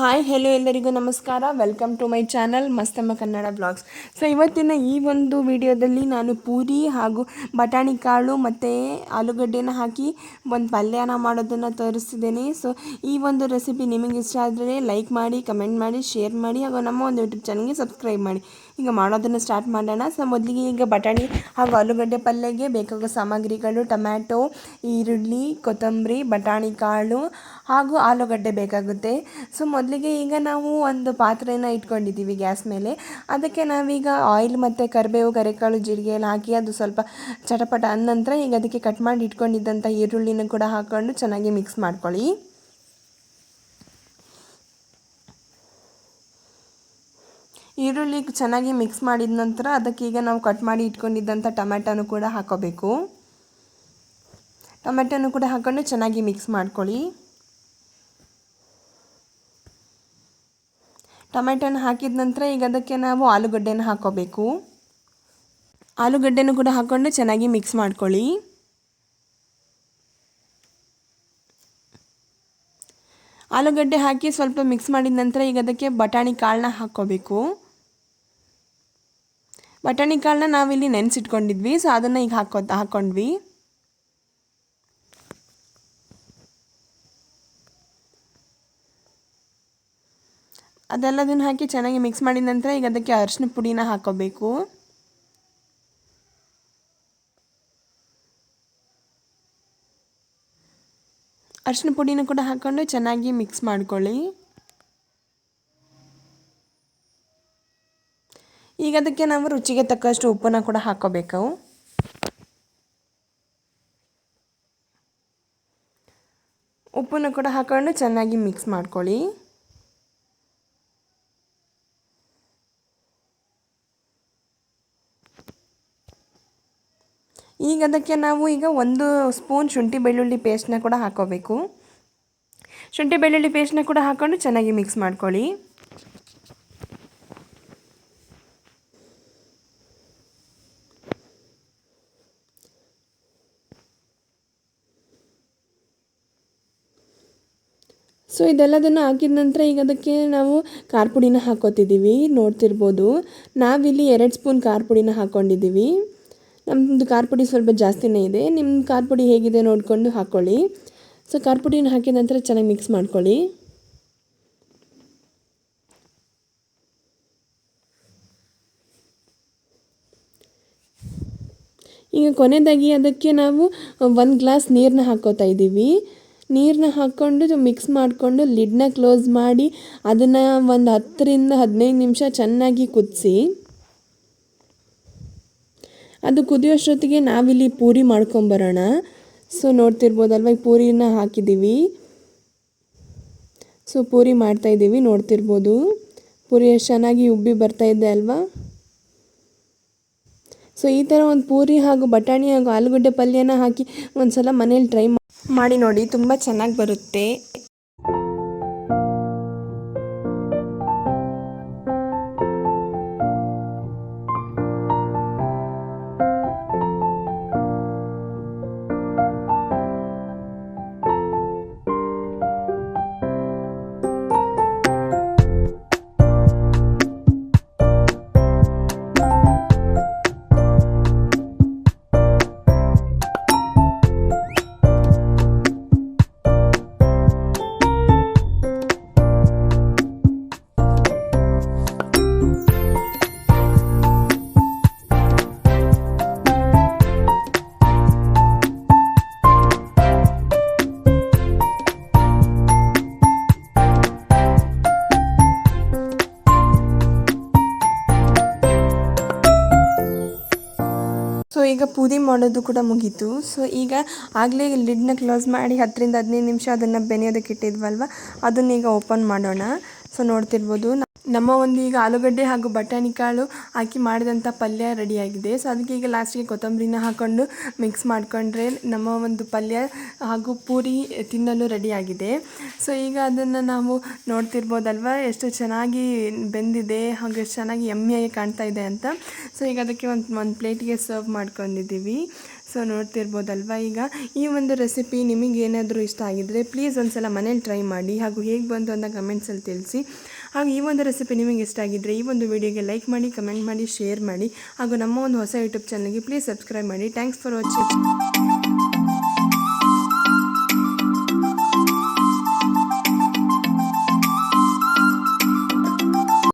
Hi hello ಎಲ್ಲರಿಗೂ ನಮಸ್ಕಾರ. Welcome to my channel Mastamma Kannada blogs so ಇವತ್ತಿನ ಈ ಒಂದು ವಿಡಿಯೋದಲ್ಲಿ ನಾನು ಪೂರಿ ಹಾಗೂ ಬಟಾಣಿ ಕಾಳು ಮತ್ತು ಆಲೂಗಡ್ಡೆನ ಹಾಕಿ ಒಂದು ಪಲ್ಯನ ಮಾಡೋದನ್ನು ತೋರಿಸ್ತಿದ್ದೇನೆ. ಸೊ ಈ ಒಂದು ರೆಸಿಪಿ ನಿಮಗೆ ಇಷ್ಟ ಆದರೆ ಲೈಕ್ ಮಾಡಿ ಕಮೆಂಟ್ ಮಾಡಿ ಶೇರ್ ಮಾಡಿ ಹಾಗೂ ನಮ್ಮ ಒಂದು ಯೂಟ್ಯೂಬ್ ಚಾನಲ್ಗೆ ಸಬ್ಸ್ಕ್ರೈಬ್ ಮಾಡಿ. ಈಗ ಮಾಡೋದನ್ನು ಸ್ಟಾರ್ಟ್ ಮಾಡೋಣ. ಸೊ ಮೊದಲಿಗೆ ಈಗ ಬಟಾಣಿ ಹಾಗೂ ಆಲೂಗಡ್ಡೆ ಪಲ್ಯಗೆ ಬೇಕಾಗೋ ಸಾಮಗ್ರಿಗಳು ಟೊಮ್ಯಾಟೊ, ಈರುಳ್ಳಿ, ಕೊತ್ತಂಬರಿ, ಬಟಾಣಿ ಕಾಳು ಹಾಗೂ ಆಲೂಗಡ್ಡೆ ಬೇಕಾಗುತ್ತೆ. ಸೊ ಮೊದಲಿಗೆ ಈಗ ನಾವು ಒಂದು ಪಾತ್ರೆನ ಇಟ್ಕೊಂಡಿದ್ದೀವಿ ಗ್ಯಾಸ್ ಮೇಲೆ. ಅದಕ್ಕೆ ನಾವೀಗ ಆಯಿಲ್ ಮತ್ತು ಕರಿಬೇವು ಕರೆಕಾಳು ಜೀರಿಗೆ ಎಲ್ಲ ಹಾಕಿ ಅದು ಸ್ವಲ್ಪ ಚಟಪಟ ಅಂದ ನಂತರ ಈಗ ಅದಕ್ಕೆ ಕಟ್ ಮಾಡಿ ಇಟ್ಕೊಂಡಿದ್ದಂಥ ಈರುಳ್ಳಿನ ಕೂಡ ಹಾಕ್ಕೊಂಡು ಚೆನ್ನಾಗಿ ಮಿಕ್ಸ್ ಮಾಡ್ಕೊಳ್ಳಿ. ಈರುಳ್ಳಿ ಚೆನ್ನಾಗಿ ಮಿಕ್ಸ್ ಮಾಡಿದ ನಂತರ ಅದಕ್ಕೆ ಈಗ ನಾವು ಕಟ್ ಮಾಡಿ ಇಟ್ಕೊಂಡಿದ್ದಂಥ ಟೊಮೆಟೊನು ಕೂಡ ಹಾಕೋಬೇಕು. ಟೊಮೆಟೊನು ಕೂಡ ಹಾಕ್ಕೊಂಡು ಚೆನ್ನಾಗಿ ಮಿಕ್ಸ್ ಮಾಡ್ಕೊಳ್ಳಿ. ಟೊಮೆಟೊನ ಹಾಕಿದ ನಂತರ ಈಗ ಅದಕ್ಕೆ ನಾವು ಆಲೂಗಡ್ಡೆನ ಹಾಕೋಬೇಕು. ಆಲೂಗಡ್ಡೆನೂ ಕೂಡ ಹಾಕ್ಕೊಂಡು ಚೆನ್ನಾಗಿ ಮಿಕ್ಸ್ ಮಾಡ್ಕೊಳ್ಳಿ. ಆಲೂಗಡ್ಡೆ ಹಾಕಿ ಸ್ವಲ್ಪ ಮಿಕ್ಸ್ ಮಾಡಿದ ನಂತರ ಈಗ ಅದಕ್ಕೆ ಬಟಾಣಿ ಕಾಳನ್ನ ಹಾಕ್ಕೋಬೇಕು. ಬಟಾಣಿ ಕಾಳನ್ನ ನಾವಿಲ್ಲಿ ನೆನೆಸಿಟ್ಕೊಂಡಿದ್ವಿ ಸೊ ಅದನ್ನು ಈಗ ಹಾಕೋ ಹಾಕ್ಕೊಂಡ್ವಿ ಅದೆಲ್ಲದನ್ನು ಹಾಕಿ ಚೆನ್ನಾಗಿ ಮಿಕ್ಸ್ ಮಾಡಿದ ನಂತರ ಈಗ ಅದಕ್ಕೆ ಅರಿಶಿನ ಪುಡಿನ ಹಾಕೋಬೇಕು. ಅರಿಶಿನ ಪುಡಿನ ಕೂಡ ಹಾಕ್ಕೊಂಡು ಚೆನ್ನಾಗಿ ಮಿಕ್ಸ್ ಮಾಡ್ಕೊಳ್ಳಿ. ಈಗ ಅದಕ್ಕೆ ನಾವು ರುಚಿಗೆ ತಕ್ಕಷ್ಟು ಉಪ್ಪನ್ನು ಕೂಡ ಹಾಕೋಬೇಕು. ಉಪ್ಪನ್ನು ಕೂಡ ಹಾಕೊಂಡು ಚೆನ್ನಾಗಿ ಮಿಕ್ಸ್ ಮಾಡ್ಕೊಳ್ಳಿ. ಈಗ ಅದಕ್ಕೆ ನಾವು ಈಗ ಒಂದು ಸ್ಪೂನ್ ಶುಂಠಿ ಬೆಳ್ಳುಳ್ಳಿ ಪೇಸ್ಟ್ನ ಕೂಡ ಹಾಕೋಬೇಕು. ಶುಂಠಿ ಬೆಳ್ಳುಳ್ಳಿ ಪೇಸ್ಟ್ನ ಕೂಡ ಹಾಕೊಂಡು ಚೆನ್ನಾಗಿ ಮಿಕ್ಸ್ ಮಾಡ್ಕೊಳ್ಳಿ. ಸೊ ಇದೆಲ್ಲದನ್ನು ಹಾಕಿದ ನಂತರ ಈಗ ಅದಕ್ಕೆ ನಾವು ಖಾರ ಪುಡಿನ ಹಾಕೋತಿದ್ದೀವಿ. ನೋಡ್ತಿರ್ಬೋದು. ನಾವಿಲ್ಲಿ ಎರಡು ಸ್ಪೂನ್ ಖಾರ ಪುಡಿನ ಹಾಕ್ಕೊಂಡಿದ್ದೀವಿ ನಮ್ಮದು ಖಾರ ಪುಡಿ ಸ್ವಲ್ಪ ಜಾಸ್ತಿನೇ ಇದೆ. ನಿಮ್ಮ ಖಾರ ಪುಡಿ ಹೇಗಿದೆ ನೋಡಿಕೊಂಡು ಹಾಕ್ಕೊಳ್ಳಿ ಸೊ ಖಾರ ಪುಡಿನ ಹಾಕಿದ ನಂತರ ಚೆನ್ನಾಗಿ ಮಿಕ್ಸ್ ಮಾಡ್ಕೊಳ್ಳಿ. ಈಗ ಕೊನೆಯದಾಗಿ ಅದಕ್ಕೆ ನಾವು ಒಂದು ಗ್ಲಾಸ್ ನೀರನ್ನ ಹಾಕೋತಾ ಇದ್ದೀವಿ. ನೀರನ್ನ ಹಾಕ್ಕೊಂಡು ಮಿಕ್ಸ್ ಮಾಡಿಕೊಂಡು ಲಿಡ್ನ ಕ್ಲೋಸ್ ಮಾಡಿ ಅದನ್ನು ಒಂದು ಹತ್ತರಿಂದ ಹದಿನೈದು ನಿಮಿಷ ಚೆನ್ನಾಗಿ ಕುದಿಸಿ. ಅದು ಕುದಿಯೋಷ್ಟೊತ್ತಿಗೆ ನಾವಿಲ್ಲಿ ಪೂರಿ ಮಾಡ್ಕೊಂಬರೋಣ. ಸೊ ನೋಡ್ತಿರ್ಬೋದಲ್ವ, ಈ ಪೂರಿನ ಹಾಕಿದ್ದೀವಿ. ಸೊ ಪೂರಿ ಮಾಡ್ತಾಯಿದ್ದೀವಿ ನೋಡ್ತಿರ್ಬೋದು. ಪೂರಿ ಎಷ್ಟು ಚೆನ್ನಾಗಿ ಉಬ್ಬಿ ಬರ್ತಾಯಿದೆ ಅಲ್ವಾ? ಸೊ ಈ ಥರ ಒಂದು ಪೂರಿ ಹಾಗೂ ಬಟಾಣಿ ಹಾಗೂ ಆಲೂಗಡ್ಡೆ ಪಲ್ಯನ ಹಾಕಿ ಒಂದು ಸಲ ಮನೇಲಿ ಟ್ರೈ ಮಾಡಿ ನೋಡಿ ತುಂಬ ಚೆನ್ನಾಗಿ ಬರುತ್ತೆ. ಸೊ ಈಗ ಪೂರಿ ಮಾಡೋದು ಕೂಡ ಮುಗೀತು. ಸೊ ಈಗ ಆಗಲೇ ಲಿಡ್ನ ಕ್ಲೋಸ್ ಮಾಡಿ ಹತ್ತರಿಂದ ಹದಿನೈದು ನಿಮಿಷ ಅದನ್ನು ಬೆನೆಯೋದಕ್ಕೆ ಇಟ್ಟಿದ್ವಲ್ವ? ಅದನ್ನೀಗ ಓಪನ್ ಮಾಡೋಣ. ಸೊ ನೋಡ್ತಿರ್ಬೋದು. ನಮ್ಮ ಒಂದು ಈಗ ಆಲೂಗಡ್ಡೆ ಹಾಗೂ ಬಟಾಣಿ ಕಾಳು ಹಾಕಿ ಮಾಡಿದಂಥ ಪಲ್ಯ ರೆಡಿಯಾಗಿದೆ. ಸೊ ಅದಕ್ಕೆ ಈಗ ಲಾಸ್ಟಿಗೆ ಕೊತ್ತಂಬರಿನ ಹಾಕ್ಕೊಂಡು ಮಿಕ್ಸ್ ಮಾಡಿಕೊಂಡ್ರೆ ನಮ್ಮ ಒಂದು ಪಲ್ಯ ಹಾಗೂ ಪೂರಿ ತಿನ್ನಲು ರೆಡಿಯಾಗಿದೆ. ಸೊ ಈಗ ಅದನ್ನು ನಾವು ನೋಡ್ತಿರ್ಬೋದಲ್ವ? ಎಷ್ಟು ಚೆನ್ನಾಗಿ ಬೆಂದಿದೆ ಹಾಗೂ ಎಷ್ಟು ಚೆನ್ನಾಗಿ ಎಮ್ಮೆಯಾಗಿ ಕಾಣ್ತಾ ಇದೆ ಅಂತ. ಸೊ ಈಗ ಅದಕ್ಕೆ ಒಂದು ಒಂದು ಪ್ಲೇಟಿಗೆ ಸರ್ವ್ ಮಾಡ್ಕೊಂಡಿದ್ದೀವಿ. ಸೊ ನೋಡ್ತಿರ್ಬೋದಲ್ವ? ಈಗ ಈ ಒಂದು ರೆಸಿಪಿ ನಿಮಗೆ ಏನಾದರೂ ಇಷ್ಟ ಆಗಿದ್ದರೆ ಪ್ಲೀಸ್ ಒಂದ್ಸಲ ಮನೇಲಿ ಟ್ರೈ ಮಾಡಿ ಹಾಗೂ ಹೇಗೆ ಬಂತು ಅಂತ ಕಮೆಂಟ್ಸಲ್ಲಿ ತಿಳಿಸಿ. ಹಾಗೂ ಈ ಒಂದು ರೆಸಿಪಿ ನಿಮಗೆ ಇಷ್ಟ ಆಗಿದ್ದರೆ ಈ ಒಂದು ವಿಡಿಯೋಗೆ ಲೈಕ್ ಮಾಡಿ ಕಮೆಂಟ್ ಮಾಡಿ ಶೇರ್ ಮಾಡಿ ಹಾಗೂ ನಮ್ಮ ಒಂದು ಹೊಸ ಯೂಟ್ಯೂಬ್ ಚಾನಲ್ಗೆ ಪ್ಲೀಸ್ ಸಬ್ಸ್ಕ್ರೈಬ್ ಮಾಡಿ. Thanks for watching